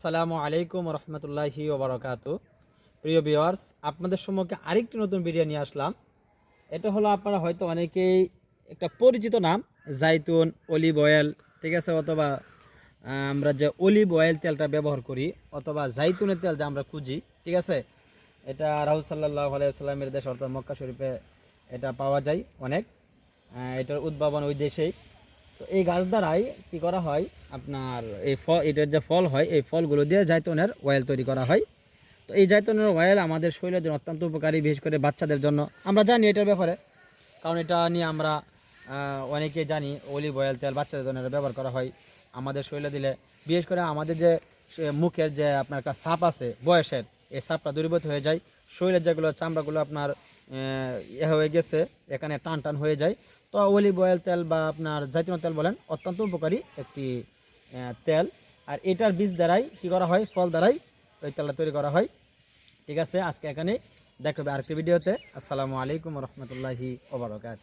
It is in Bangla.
আসসালামু আলাইকুম রহমতুল্লাহি ওবরাকাত। প্রিয় ভিওয়ার্স আপনাদের সম্মুখে আরেকটি নতুন ভিডিও নিয়ে আসলাম। এটা হলো আপনারা হয়তো অনেকেই একটা পরিচিত নাম, জাইতুন অলিভ অয়েল, ঠিক আছে? অথবা আমরা যে অলিভ অয়েল তেলটা ব্যবহার করি, অথবা জাইতুনের তেল যা আমরা খুঁজি, ঠিক আছে? এটা রাহুল সাল্লাহ আলাইসাল্লামের দেশ, অর্থাৎ মক্কা শরীফে এটা পাওয়া যায় অনেক। এটার উদ্ভাবন ওই দেশেই। তো এই গাছ দ্বারাই কি করা হয়? আপনার এই ফল, এটার যে ফল হয়, এই ফলগুলো দিয়ে জাইতনের অয়েল তৈরি করা হয়। তো এই জাইতনের অয়েল আমাদের শরীরের জন্য অত্যন্ত উপকারী, বিশেষ করে বাচ্চাদের জন্য। আমরা জানি এটার ব্যাপারে, কারণ এটা নিয়ে আমরা অনেকে জানি অলিভ অয়েল তেল বাচ্চাদের জন্য ব্যবহার করা হয়। আমাদের শরীরে দিলে, বিশেষ করে আমাদের যে মুখের যে আপনার একটা সাপ আছে, বয়সের, এই সাপটা দূরীভূত হয়ে যায়। শরীরের যেগুলো চামড়াগুলো আপনার, এ হয়ে গেছে, এখানে টান টান হয়ে যায়। তো অলিভ অয়েল তেল বা আপনার জাতীয় তেল বলেন, অত্যন্ত উপকারী একটি তেল। আর এটার বীজ দ্বারাই কি করা হয়? ফল দ্বারাই ওই তেলটা তৈরি করা হয়। ঠিক আছে, আজকে এখানে দেখাবে আরেকটি ভিডিওতে। আসসালামু আলাইকুম রহমতুল্লাহি ওবরাকাত